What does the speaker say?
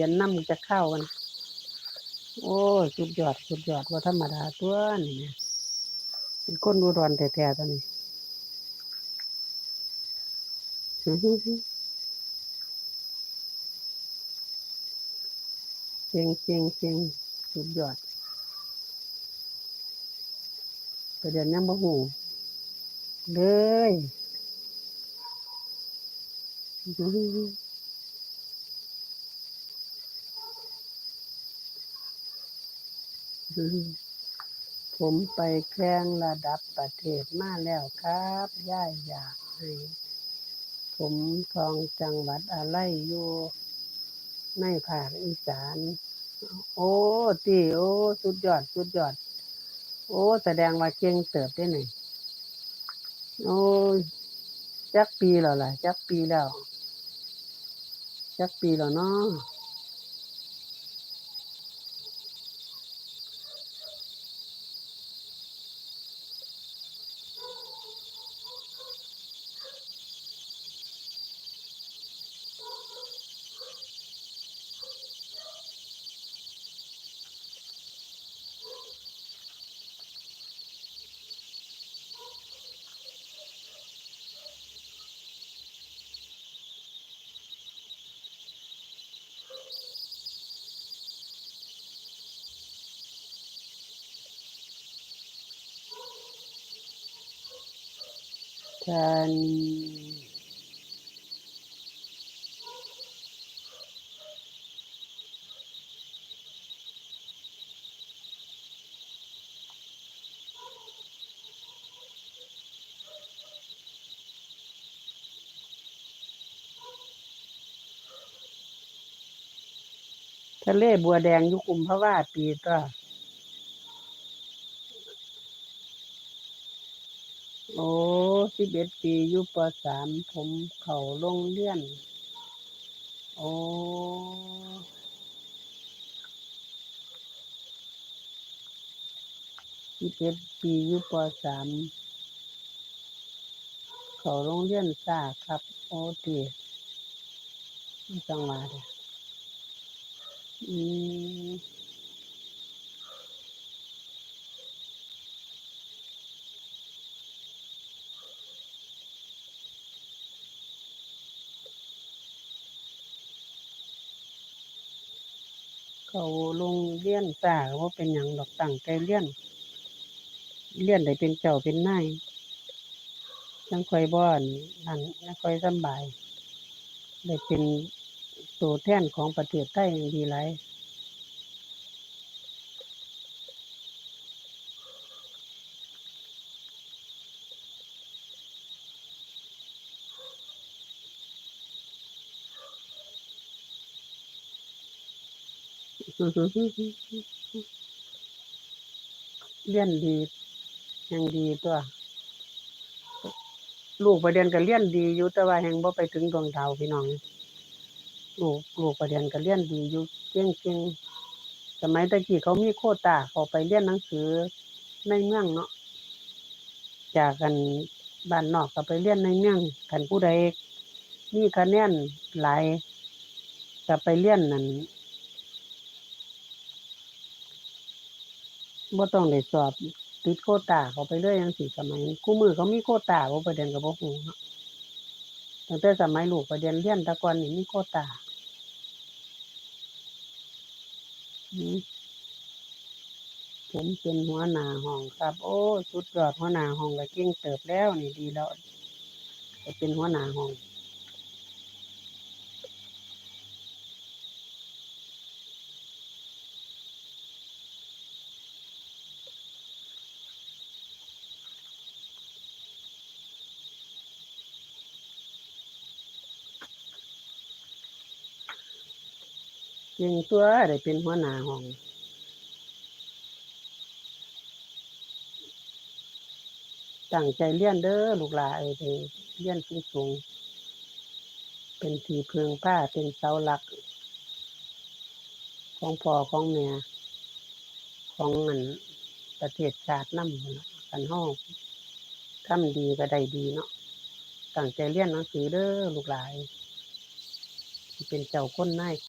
ขียนน้ำจะเข้ากัน โอ้ยสุดยอดสุดยอดว่าธรรมดาตัวนี่เป็นคนอุดรแท้ๆตัวนี้อื้อหือหือเก่งเก่งเก่งสุดยอดประเดี๋ยวยังบ่หูเลยอื้อหือหือ อืม ผมไปแข่งระดับประเทศมาแล้วครับย่ายอยากให้ผมทองจังหวัดอะไรอยู่ในภาคอีสาน โอ้ตีโอ้สุดยอดสุดยอด โอ้แสดงว่าเก่งเติบได้หน่โอ้จักปีแล้วล่ะ จักปีแล้ว จักปีแล้วเนาะ ท่านทะเลบัวแดงยุคุมพระว่าปีก็ โอ้สิบเอ็ดปีอยู่ปสามผมเขาโรงเรียน โอ้สิบเอ็ดปีอยู่ปสามเขาโรงเรียนซ่าครับ โอ้ตีจังหวะเด้ออืม เขาลงเรียนซ่าว่าเป็นอย่างดอกต่างใจเรียนเรียนได้เป็นเจ้าเป็นนายยังคอยบ่อั่นนั่นยังคอยสำบายได้เป็นตัวแทนของประเทศไทยอย่างดีหลาย เรียนดียังดีตัว ลูกประเด็นก็เรียนดีอยู่แต่ว่าแฮงบ่ไปถึงดวงดาวพี่น้อง ลูกลูกประเด็นก็เรียนดีอยู่เก่งๆสมัยตะกี้เขามีโคตาเขาไปเรียนหนังสือในเมืองเนาะจากกันบ้านนอกก็ไปเรียนในเมืองคันผู้ใดมีคะแนนหลายก็ไปเรียนนั่น บ่ต้องได้สอบติดโคตาเขาไปเลยจังซี่สมัยคุมื้อเขามีโคตาบ่ประเด็นก็บ่ฮู้เนาะตั้งแต่สมัยลูกประเด็นเรียนต่ก่อนนี่มีโคตาผมเป็นหัวหน้าห้องครับ โอ้สุดยอดหัวหน้าห้องก็เก่งเติบแล้วนี่ดีแล้วเป็นหัวหน้าห้อง เก่งตัวได้เป็นหัวหน้าห้องตั้งใจเรียนเด้อลูกหลานเอ้ยให้เรียนสูงเป็นที่พึ่งพาเป็นเสาหลัก ของพ่อของแม่ของอันประเทศชาติน้ำกันเฮาทำดีก็ได้ดีเนาะตั้งใจเรียนหนังสือเด้อลูกหลานเป็นเจ้าคนนาย